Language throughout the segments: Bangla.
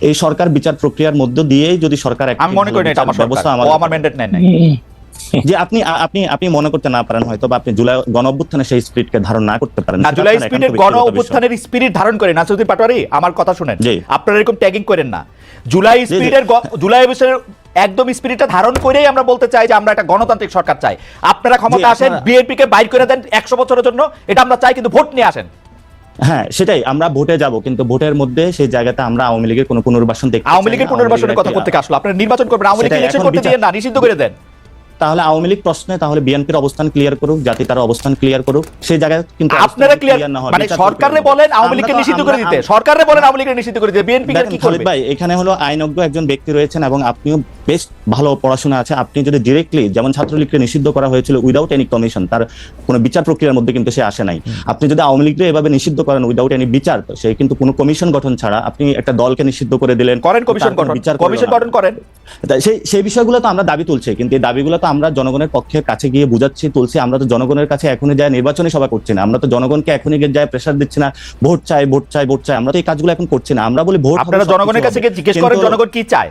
এই সরকার বিচার প্রক্রিয়ার মধ্য দিয়েই যদি সরকার একটা না ব্যবস্থা আমার ম্যান্ডেট নাই। যে আপনি আপনি আপনি মনে করতে না পারেন হয়তো বা আপনি জুলাই গণ অভ্যুত্থানে সেই স্পিরিটকে ধারণ না করতে পারেন। না জুলাই স্পিরিটের গণ অভ্যুত্থানের স্পিরিট ধারণ করে নাসিরুদ্দিন পাটোয়ারি আমার কথা শুনেন। আপনারা এরকম ট্যাগিং করেন না। জুলাই। স্পিরিটের জুলাই অভ্যুত্থানের একদম স্পিরিটটা ধারণ করেই আমরা বলতে চাই যে আমরা একটা গণতান্ত্রিক সরকার চাই। আপনারা ক্ষমতা আসেন বিএনপি কে বাইর করে দেন একশো বছরের জন্য এটা আমরা চাই কিন্তু ভোট নিয়ে আসেন। হ্যাঁ সেটাই আমরা ভোটে যাব কিন্তু ভোটের মধ্যে সেই জায়গাতে আমরা আওয়ামী লীগের কোনো পুনর্বাসন দেখতে আওয়ামী লীগের পুনর্বাসনের কথা করতে আসলো? আপনারা নির্বাচন করবেন আওয়ামী লীগ ইলেকশন করতে দিয়ে না নিষিদ্ধ করে দেন। তাহলে আওয়ামী লীগ প্রশ্নে তাহলে বিএনপির অবস্থান ক্লিয়ার করুক জাতি তার অবস্থান ক্লিয়ার করুক সেই জায়গায় কিন্তু আপনারা ক্লিয়ার না হয়, মানে সরকারে বলেন। আওয়ামী লীগকে নিষিদ্ধ করে দিতে। সরকারে বলেন আওয়ামী লীগকে নিষিদ্ধ করে দিতে। বিএনপি কি করবে? ভাই এখানে হলো আইনজ্ঞ একজন ব্যক্তি রয়েছেন এবং আপনিও বেশ ভালো পড়াশোনা আছে। আপনি যদি ডিরেক্টলি যেমন ছাত্রলীগকে নিষিদ্ধ করা হয়েছিল উইদাউট এনি কমিশন তার কোনো বিচার প্রক্রিয়ার মধ্যে কিন্তু সে আসে নাই। আপনি যদি আওয়ামী লীগকে এভাবে নিষিদ্ধ করেন উইদাউট এনি বিচার সে কিন্তু কোনো কমিশন গঠন ছাড়া আপনি একটা দলকে নিষিদ্ধ করে দিলেন করেন কমিশন গঠন বিচার কমিশন গঠন করেন। সেই সেই বিষয়গুলো তো আমরা দাবি তুলছি কিন্তু এই দাবিগুলো তো আমরা জনগণের পক্ষে কাছে গিয়ে বুঝাচ্ছি তুলছি। আমরা তো জনগণের কাছে এখনই যায় নির্বাচনী সভা করছি না। আমরা তো জনগণকে এখনই গিয়ে যায় প্রেশার দিচ্ছি না ভোট চাই ভোট চাই ভোট চাই। আমরা তো এই কাজগুলো এখন করছি না। আমরা বলি ভোট আপনারা জনগণের কাছে গিয়ে জিজ্ঞেস করেন জনগণ কি চায়।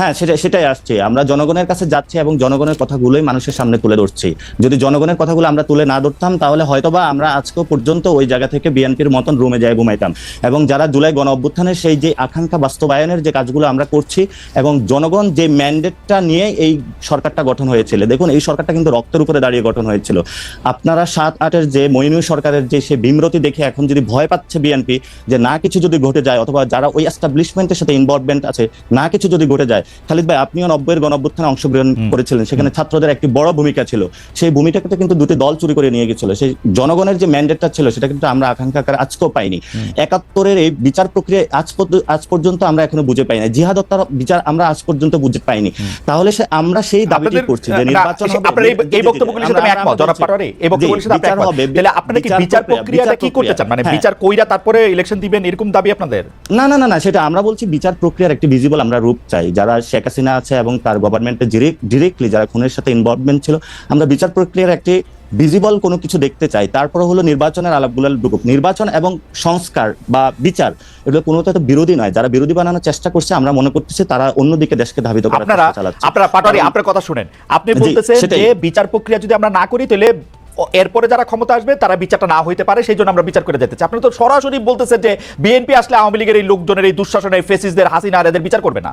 হ্যাঁ সেটা সেটাই আসছে। আমরা জনগণের কাছে যাচ্ছি এবং জনগণের কথাগুলোই মানুষের সামনে তুলে ধরছি। যদি জনগণের কথাগুলো আমরা তুলে না ধরতাম, তাহলে হয়তোবা আমরা আজকেও পর্যন্ত ওই জায়গা থেকে বিএনপির মতন রুমে যায় ঘুমাইতাম। এবং যারা জুলাই গণ অভ্যুত্থানের সেই যে আকাঙ্ক্ষা বাস্তবায়নের যে কাজগুলো আমরা করছি, এবং জনগণ যে ম্যান্ডেটটা নিয়ে এই সরকারটা গঠন হয়েছিল, দেখুন, এই সরকারটা কিন্তু রক্তের উপরে দাঁড়িয়ে গঠন হয়েছিল। আপনারা সাত আটের যে মইনুই সরকারের যে সে বিমরতি দেখে এখন যদি ভয় পাচ্ছে বিএনপি যে না কিছু যদি ঘটে যায়, অথবা যারা ওই এস্টাবলিশমেন্টের সাথে ইনভলভমেন্ট আছে, না কিছু যদি ঘটে যায় খালিদ ভাই আপনিও নব্বইয়ের গণঅভ্যুত্থানে অংশগ্রহণ করেছিলেন। সেখানে ছাত্রদের একটি বড় ভূমিকা ছিল। সেই ভূমিকাটা কিন্তু দুটি দল চুরি করে নিয়ে গেছিল। সেই জনগণের যে ম্যান্ডেটটা ছিল সেটা কিন্তু আমরা আকাঙ্ক্ষা আজকেও পাইনি। একাত্তরের এই বিচার প্রক্রিয়া আজ আজ পর্যন্ত আমরা এখনও বুঝে পাইনি জিহাদ হত্যার বিচার আমরা আজ পর্যন্ত বুঝে পাইনি। তাহলে সে আমরা সেই দাবিটি করছি যে নির্বাচন হবে এই- বক্তব্যগুলির সাথে আমি একমত জনাব পাটোয়ারি এই বক্তব্যগুলির সাথে আপনি একমত। তাহলে আপনারা কি বিচার বিচার প্রক্রিয়াটা কি করতে চান? মানে হ্যাঁ। বিচার কইরা তারপরে ইলেকশন দিবেন এরকম দাবি আপনাদের? না না না না সেটা আমরা বলছি বিচার প্রক্রিয়ার একটি ভিজিবল আমরা রূপ চাই। যারা শেখ হাসিনা আছে এবং তার গভর্নমেন্টে ডিরেক্টলি যারা খুনের সাথে ইনভলভমেন্ট ছিল আমরা বিচার প্রক্রিয়ার একটি ভিজিবল কোনো কিছু দেখতে চাই। তারপর হলো নির্বাচনের আলাপগুলো ঢুকুক নির্বাচন এবং সংস্কার বা বিচার এগুলো কোনো তো বিরোধী নয়। যারা বিরোধী বানানোর চেষ্টা করছে আমরা মনে করতেছি তারা অন্যদিকে দেশকে ধাবিত করার আপনারা চেষ্টা চালাচ্ছে। আপনারা পাটোয়ারি আপনার কথা শুনেন। আপনি বলতেছেন যে বিচার প্রক্রিয়া যদি আমরা না করি তাহলে এরপরে যারা ক্ষমতা আসবে তারা বিচারটা না হইতে পারে সেই জন্য আমরা বিচার করে যেতে চাই। আপনি তো সরাসরি বলতেছেন যে বিএনপি আসলে আওয়ামী লীগের এই লোকজনের এই দুঃশাসনের ফেসিসদের হাসিনা আর এদের বিচার করবে না।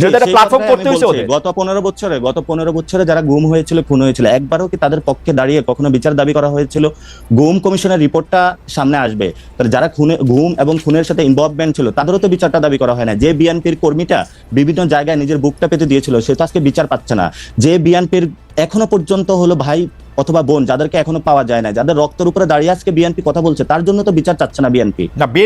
যদি একটা প্ল্যাটফর্ম করতে হয়েছে গত পনেরো বছরে গত পনেরো বছরে যারা গুম হয়েছিল খুন হয়েছিল একবারও কি তাদের পক্ষে দাঁড়িয়ে কখনো বিচার দাবি করা হয়েছিল? গুম কমিশনের রিপোর্টটা সামনে আসবে। যারা খুনে গুম এবং খুনের সাথে ইনভলভমেন্ট ছিল তাদেরও তো বিচারটা দাবি করা হয় না যে বিএনপির কর্মীটা বিভিন্ন জায়গায় নিজের বুকটা পেতে দিয়েছিল সে তো আজকে বিচার পাচ্ছে না। যে বিএনপির এখনও পর্যন্ত হলো ভাই অথবা বোন যাদেরকে এখনও পাওয়া যায় না যাদের রক্তের উপরে দাঁড়িয়ে আজকে বিএনপি কথা বলছে তার জন্য তো বিচার চাচ্ছে না বিএনপি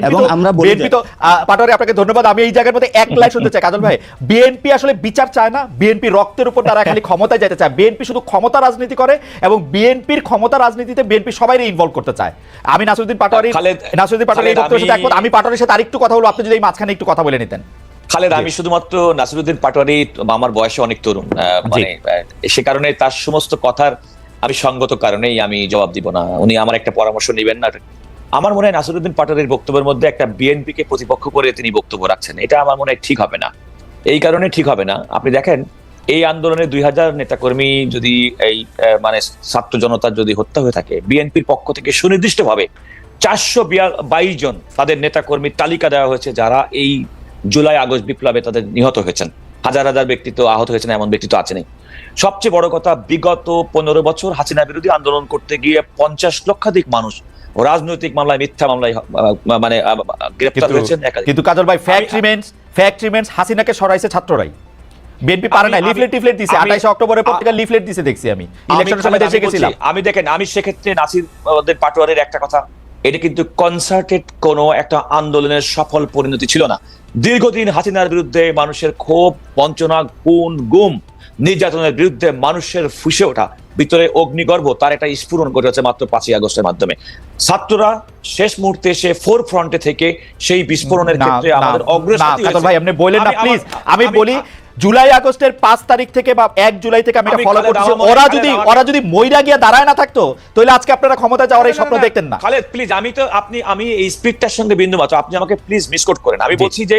এবং আমরা বলি বিএনপি তো পাটোয়ারি আপনাকে ধন্যবাদ। আমি এই জায়গার মধ্যে এক লাইন শুনতে চাই। কাজল ভাই বিএনপি আসলে বিচার চায় না? বিএনপি রক্তের উপর তারা খালি ক্ষমতায় যেতে চায়। বিএনপি শুধু ক্ষমতা রাজনীতি করে এবং বিএনপির ক্ষমতা রাজনীতিতে বিএনপি সবাই ইনভলভ করতে চায়। আমি নাসিরুদ্দিন পাটোয়ারি খালেদ- নাসিরুদ্দিন পাটোয়ারি এই বক্তব্যের সাথে আমি- একমত। আমি পাটোয়ারির সাথে আরেকটু কথা বলব। আপনি যদি এই মাঝখানে একটু কথা বলে নিতেন। খালেদ আমি শুধুমাত্র নাসিরুদ্দিন পাটোয়ারি আমার বয়সে অনেক তরুণ মানে সে কারণে তার সমস্ত কথার আমি সঙ্গত কারণেই আমি জবাব দিব না। উনি আমার একটা পরামর্শ নেবেন না। আমার মনে হয় নাসিরুদ্দিন পাটোয়ারির বক্তব্যের মধ্যে একটা বিএনপি কে প্রতিপক্ষ করে তিনি বক্তব্য রাখছেন। এটা আমার মনে হয় ঠিক হবে না। এই কারণে ঠিক হবে না। আপনি দেখেন, এই আন্দোলনে দুই হাজার নেতাকর্মী যদি এই মানে ছাত্র জনতার যদি হত্যা হয়ে থাকে, বিএনপির পক্ষ থেকে সুনির্দিষ্টভাবে চারশো বাইশ জন তাদের নেতাকর্মীর তালিকা দেওয়া হয়েছে, যারা এই জুলাই আগস্ট বিপ্লবে তাদের নিহত হয়েছেন। হাজার হাজার ব্যক্তি তো আহত হয়েছেন, এমন ব্যক্তি তো আছেনই সবচেয়ে বড় কথা বিগত পনেরো বছর হাসিনা বিরোধী আন্দোলন করতে গিয়ে পঞ্চাশ লক্ষাধিক মানুষ রাজনৈতিক মামলায় মিথ্যা মামলায় মানে গ্রেপ্তার হয়েছেন কিন্তু কাজল ভাই ফ্যাক্ট রিমেন্স ফ্যাক্ট রিমেন্স হাসিনাকে সরাইছে ছাত্ররাই। বিএনপি পারে না লিফলেট টিফলেট দিছে আমি- আঠাইশে অক্টোবরের পত্রিকা লিফলেট দিছে দেখছি আমি। ইলেকশনের সময় দেশে গেছিলাম। আমি দেখেন আমি সেক্ষেত্রে নাসির ওদের পাটোয়ারের একটা কথা এটা কিন্তু কনসার্টেড কোনো একটা আন্দোলনের সফল পরিণতি ছিল না। দীর্ঘদিন হাসিনার বিরুদ্ধে মানুষের ক্ষোভ বঞ্চনা গুণ গুম নির্যাতনের বিরুদ্ধে মানুষের ফুসে ওঠা ভিতরে অগ্নিগর্ভ তার একটা স্ফুরণ ঘটেছে মাত্র পাঁচই আগস্টের মাধ্যমে। ছাত্ররা শেষ মুহূর্তে এসে ফোর ফ্রন্টে থেকে সেই বিস্ফোরণের ক্ষেত্রে আমাদের কাজল ভাই আপনি বলেন না প্লিজ আমি বলি জুলাই আগস্টের পাঁচ তারিখ থেকে বা এক জুলাই থেকে আমি আমি ফলো মনে- ওরা যদি ওরা যদি মইরা গিয়ে দাঁড়ায় না থাকতো তাহলে আজকে আপনারা ক্ষমতা যাওয়ার এই স্বপ্ন দেখতেন না। খালেদ প্লিজ আমি তো আপনি আমি এই স্পিডটার সঙ্গে বিন্দু মাত্র আপনি আমাকে প্লিজ মিসকোট করেন। আমি বলছি যে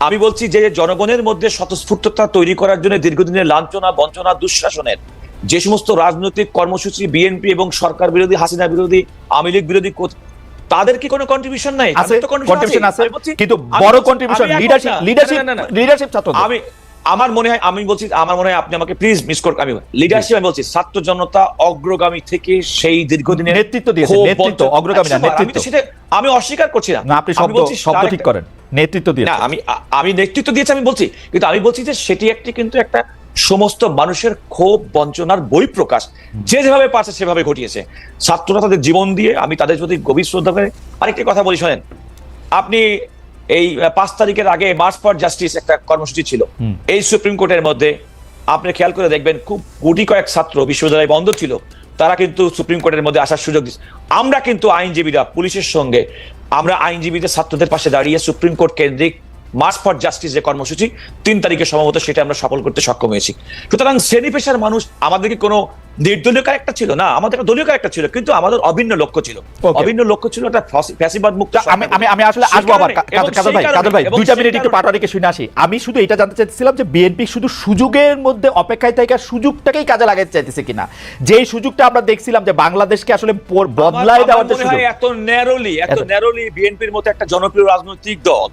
আমি বলছি যে জনগণের মধ্যে স্বতঃস্ফূর্ততা তৈরি করার জন্য দীর্ঘদিনের লাঞ্ছনা বঞ্চনা দুঃশাসনের যে সমস্ত রাজনৈতিক কর্মসূচি বিএনপি এবং সরকার বিরোধী হাসিনা বিরোধী আওয়ামী লীগ বিরোধী তাদের কি কোনো কন্ট্রিবিউশন নাই? আছে কন্ট্রিবিউশন আছে কিন্তু বড় কন্ট্রিবিউশন লিডারশিপ লিডারশিপ। লিডারশিপ আমি আমার মনে হয় আমি বলছি আমার মনে হয় আপনি আমাকে প্লিজ মিস কর আমি লিডারশিপ আমি বলছি ছাত্র জনতা অগ্রগামী থেকে সেই দীর্ঘদিনের নেতৃত্ব দিয়েছে নেতৃত্ব অগ্রগামী না একশোবার। আমি নেতৃত্ব। সেটা আমি অস্বীকার করছি না। আপনি শব্দ শব্দ ঠিক করেন। নেতৃত্ব না আমি আমি নেতৃত্ব দিয়েছি আমি বলছি কিন্তু আমি বলছি যে সেটি একটি কিন্তু একটা সমস্ত মানুষের ক্ষোভ বঞ্চনার বই প্রকাশ। যে যেভাবে পারছে সেভাবে ঘটিয়েছে। ছাত্ররা তাদের জীবন দিয়ে আমি তাদের প্রতি গভীর শ্রদ্ধা করে আরেকটি কথা বলি শোনেন। আপনি এই পাঁচ তারিখের আগে মার্চ ফর জাস্টিস একটা কর্মসূচি ছিল। এই সুপ্রিম কোর্টের মধ্যে আপনি খেয়াল করে দেখবেন খুব কোটি কয়েক ছাত্র বিশ্ববিদ্যালয় বন্ধ ছিল তারা কিন্তু সুপ্রিম কোর্টের মধ্যে আসার সুযোগ দিচ্ছে আমরা কিন্তু আইনজীবীরা পুলিশের সঙ্গে আমরা আইনজীবীদের ছাত্রদের পাশে দাঁড়িয়ে সুপ্রিম কোর্ট কেন্দ্রিক মার্চ ফর জাস্টিস যে কর্মসূচি তিন তারিখে সম্ভবত সেটা আমরা সফল করতে সক্ষম হয়েছি। সুতরাং শ্রেণি পেশার মানুষ আমাদেরকে কোনো নির্দলীয় ক্যারেক্টার ছিল না আমাদের একটা দলীয় ক্যারেক্টার ছিল কিন্তু আমাদের অভিন্ন লক্ষ্য ছিল। অভিন্ন লক্ষ্য ছিল একটা ফ্যাসিবাদ মুক্ত আমি আমি আমি আসলে আসব আবার কারণে, কা- এবং কাজল কাজল সেই ভাই কাজল ভাই দুইটা মিনিট একটু কারণে- পাটোয়ারিকে শুনে আসি। আমি শুধু এটা জানতে চাইছিলাম যে বিএনপি শুধু সুযোগের মধ্যে অপেক্ষায় থেকে সুযোগটাকেই কাজে লাগাতে চাইতেছে কিনা। যেই সুযোগটা আমরা দেখছিলাম যে বাংলাদেশকে আসলে বদলাই দেওয়ার যে সুযোগ। এত ন্যারোলি এত ন্যারোলি বিএনপির মতো একটা জনপ্রিয় রাজনৈতিক দল।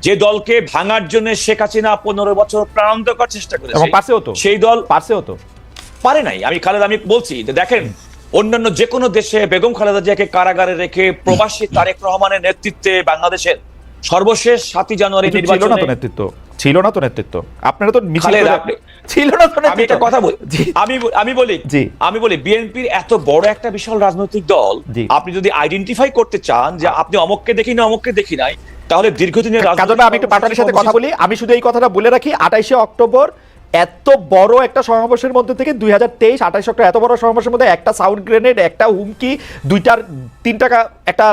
যে দলকে ভাঙার জন্য শেখ হাসিনা পনেরো বছর প্রাণান্ত করার চেষ্টা এবং করেছে পারছেও তো। সেই দল পারছেও তো। পারে নাই। আমি খালেদ আমি বলছি যে দেখেন অন্যান্য যে কোনো দেশে বেগম খালেদা জিয়াকে কারাগারে রেখে প্রবাসী তারেক রহমানের নেতৃত্বে বাংলাদেশের সর্বশেষ সাতই জানুয়ারি কিন্তু ছিল না তো নেতৃত্ব? ছিল না তো নেতৃত্ব? আপনারা তো মিছিল ছিল না তো আমি একটা কথা বলি। আমি আমি বলি। আমি বলি বিএনপির এত বড় একটা বিশাল রাজনৈতিক দল আপনি যদি আইডেন্টিফাই করতে চান যে আপনি অমককে দেখি না অমককে দেখি নাই তাহলে দীর্ঘদিনের রাজনৈতিক আমি একটু পাটোয়ারির সাথে কথা বলি। আমি শুধু এই কথাটা বলে রাখি আঠাইশে অক্টোবর এত বড় একটা সমাবেশের মধ্যে থেকে দুই হাজার তেইশ, আঠাইশ অক্টোবর এত বড় সমাবেশের মধ্যে একটা সাউন্ড গ্রেনেড একটা হুমকি, দুইটার তিন টাকা একটা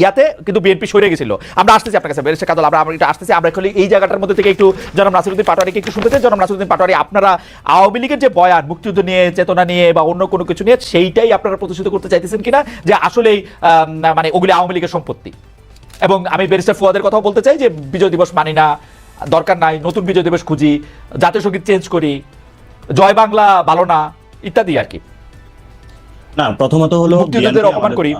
ইয়াতে কিন্তু বিএনপি সরে গেছিল। আমরা আসতেছি আপনার কাছে বেরেছে কাজল, আমরা একটু আসতেছি, আমরা খালি এই জায়গাটার মধ্যে থেকে একটু জনাব নাসিরুদ্দিন পাটোয়ারিকে একটু শুনতে চাই। জনাব নাসিরুদ্দিন পাটোয়ারি, আপনারা আওয়ামী লীগের যে বয়ান, মুক্তিযুদ্ধ নিয়ে, চেতনা নিয়ে বা অন্য কোনো কিছু নিয়ে, সেইটাই আপনারা প্রতিষ্ঠিত করতে চাইতেছেন কিনা? যে আসলেই মানে ওগুলি আওয়ামী লীগের সম্পত্তি। এবং আমি ব্যারিস্টার ফুয়াদের কথাও বলতে চাই যে, বিজয় দিবস মানি না দরকার নাই, নতুন বিজয় দিবস খুঁজি, জাতীয় সংগীত চেঞ্জ করি, জয় বাংলা ভালো না, ইত্যাদি আর কি। না প্রথমত হলো অপমান করি।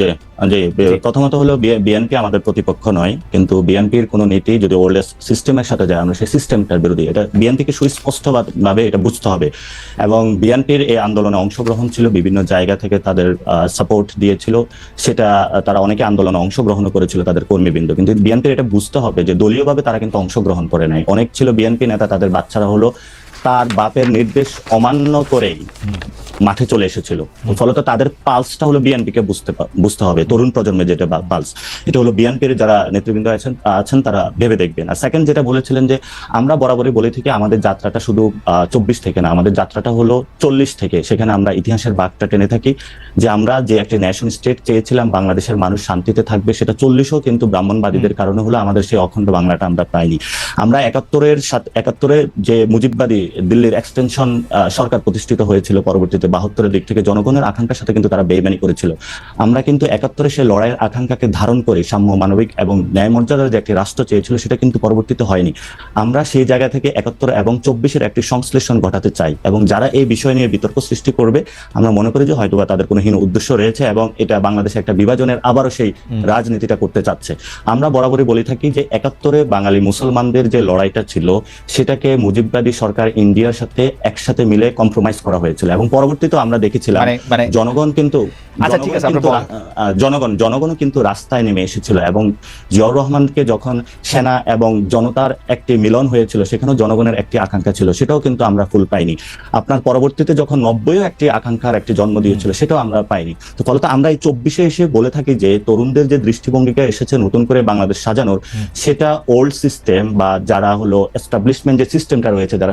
জি জি প্রথমত হলো বিএনপি আমাদের প্রতিপক্ষ নয় কিন্তু বিএনপির কোন নীতি যদি ওল্ড সিস্টেমের সাথে যায় আমরা সেই সিস্টেমটার বিরোধী। এটা বিএনপিকে সুস্পষ্ট ভাবে এটা বুঝতে হবে। এবং বিএনপির এই আন্দোলনে অংশগ্রহণ ছিল বিভিন্ন জায়গা থেকে তাদের সাপোর্ট দিয়েছিল। সেটা তারা অনেকে আন্দোলনে অংশগ্রহণ করেছিল তাদের কর্মীবৃন্দ। কিন্তু বিএনপির এটা বুঝতে হবে যে দলীয়ভাবে তারা কিন্তু অংশগ্রহণ করে নাই। অনেক ছিল বিএনপি নেতা তাদের বাচ্চারা হলো তার বাপের নির্দেশ অমান্য করেই মাঠে চলে এসেছিল। ফলত তাদের পালসটা হলো বিএনপি কে বুঝতে বুঝতে হবে। তরুণ প্রজন্মের যেটা পালস এটা হলো বিএনপির যারা নেতৃবৃন্দ আছেন আছেন তারা ভেবে দেখবেন। আর সেকেন্ড যেটা বলেছিলেন যে আমরা বরাবরই বলে থাকি আমাদের যাত্রাটা শুধু চব্বিশ থেকে না আমাদের যাত্রাটা হলো চল্লিশ থেকে। সেখানে আমরা ইতিহাসের বাঘটা টেনে থাকি যে আমরা যে একটা ন্যাশন স্টেট চেয়েছিলাম বাংলাদেশের মানুষ শান্তিতে থাকবে সেটা চল্লিশও কিন্তু ব্রাহ্মণবাদীদের কারণে হলো আমাদের সেই অখণ্ড বাংলাটা আমরা পাইনি। আমরা একাত্তরের সাথে একাত্তরের যে মুজিববাদী দিল্লির এক্সটেনশন সরকার প্রতিষ্ঠিত হয়েছিল পরবর্তীতে। বাহাত্তরের দিক থেকে জনগণের আকাঙ্ক্ষার সাথে কিন্তু তারা বেইমানি করেছিল। আমরা কিন্তু একাত্তরে সেই লড়াইয়ের আকাঙ্ক্ষাকে ধারণ করে সাম্য মানবিক এবং ন্যায় মর্যাদার যে একটি রাষ্ট্র চেয়েছিল সেটা কিন্তু পরবর্তীতে হয়নি। আমরা সেই জায়গা থেকে একাত্তর এবং চব্বিশের একটি সংশ্লেষণ ঘটাতে চাই এবং যারা এই বিষয় নিয়ে বিতর্ক সৃষ্টি করবে আমরা মনে করি যে হয়তোবা তাদের কোনো হীন উদ্দেশ্য রয়েছে এবং এটা বাংলাদেশে একটা বিভাজনের আবারও সেই রাজনীতিটা করতে চাচ্ছে। আমরা বরাবরই বলে থাকি যে একাত্তরে বাঙালি মুসলমানদের যে লড়াইটা ছিল সেটাকে মুজিববাদী সরকার ইন্ডিয়ার সাথে একসাথে মিলে কম্প্রোমাইজ করা হয়েছিল। এবং পরবর্তীতে আমরা দেখেছিলাম মানে- মানে- জনগণ কিন্তু আচ্ছা, জনগণ জনগণ কিন্তু রাস্তায় নেমে এসেছিল এবং জিয়াউর রহমানকে যখন সেনা এবং জনতার একটি মিলন হয়েছিল সেখানেও জনগণের একটি আকাঙ্ক্ষা ছিল সেটাও কিন্তু আমরা ফুল পাইনি। আপনার পরবর্তীতে যখন নব্বইও একটি আকাঙ্ক্ষার একটি জন্ম দিয়েছিল সেটাও আমরা পাইনি। তো ফলত আমরা এই চব্বিশে এসে বলে থাকি যে তরুণদের যে দৃষ্টিভঙ্গিকা এসেছে নতুন করে বাংলাদেশ সাজানোর সেটা ওল্ড সিস্টেম বা যারা হলো এস্টাবলিশমেন্ট যে সিস্টেমটা রয়েছে যারা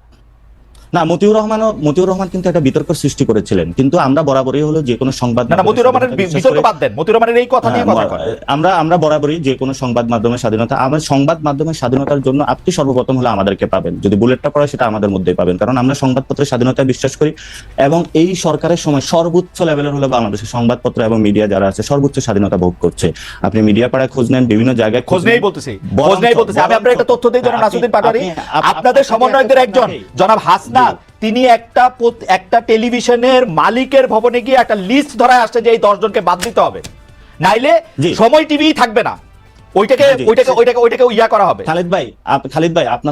না মতিউর রহমানও মতিউর রহমান কিন্তু একটা বিতর্ক সৃষ্টি করেছিলেন। কিন্তু আমরা বরাবরই হলো যে কোনো সংবাদ না মতিউর রহমানের বিতর্ক বাদ দেন। মতিউর রহমানের এই কথা নিয়ে কথা হ্যাঁ, আমরা আমরা বরাবরই যে কোনো সংবাদ মাধ্যমের স্বাধীনতা আমার সংবাদ মাধ্যমের স্বাধীনতার জন্য আপনি সর্বপ্রথম হলে আমাদেরকে পাবেন। যদি বুলেটটা পড়ে সেটা আমাদের মধ্যেই পাবেন। কারণ আমরা সংবাদপত্রের স্বাধীনতায় বিশ্বাস করি এবং এই সরকারের সময় সর্বোচ্চ লেভেলের হলো বাংলাদেশের সংবাদপত্র এবং মিডিয়া যারা আছে সর্বোচ্চ স্বাধীনতা ভোগ করছে। আপনি মিডিয়া পাড়ায় খোঁজ নেন বিভিন্ন জায়গায় খোঁজ নেই বলতেছি। খোঁজ নেই বলতেছি। আমি আপনার একটা তথ্য দিই আপনি- নাসুদ্দিন পাটোয়ারি। আপনাদের সমন্বয়কদের একজন জনাব হাসনাত তিনি একটা একটা টেলিভিশনের মালিকের ভবনে গিয়ে একটা লিস্ট ধরায় আসছে যে এই দশজনকে বাদ দিতে হবে। নাইলে সময় টিভি থাকবে না। ওইটাকে ওইটাকে ওইটাকে ওইটাকে ইয়া করা হবে। খালিদ ভাই খালিদ ভাই আপনার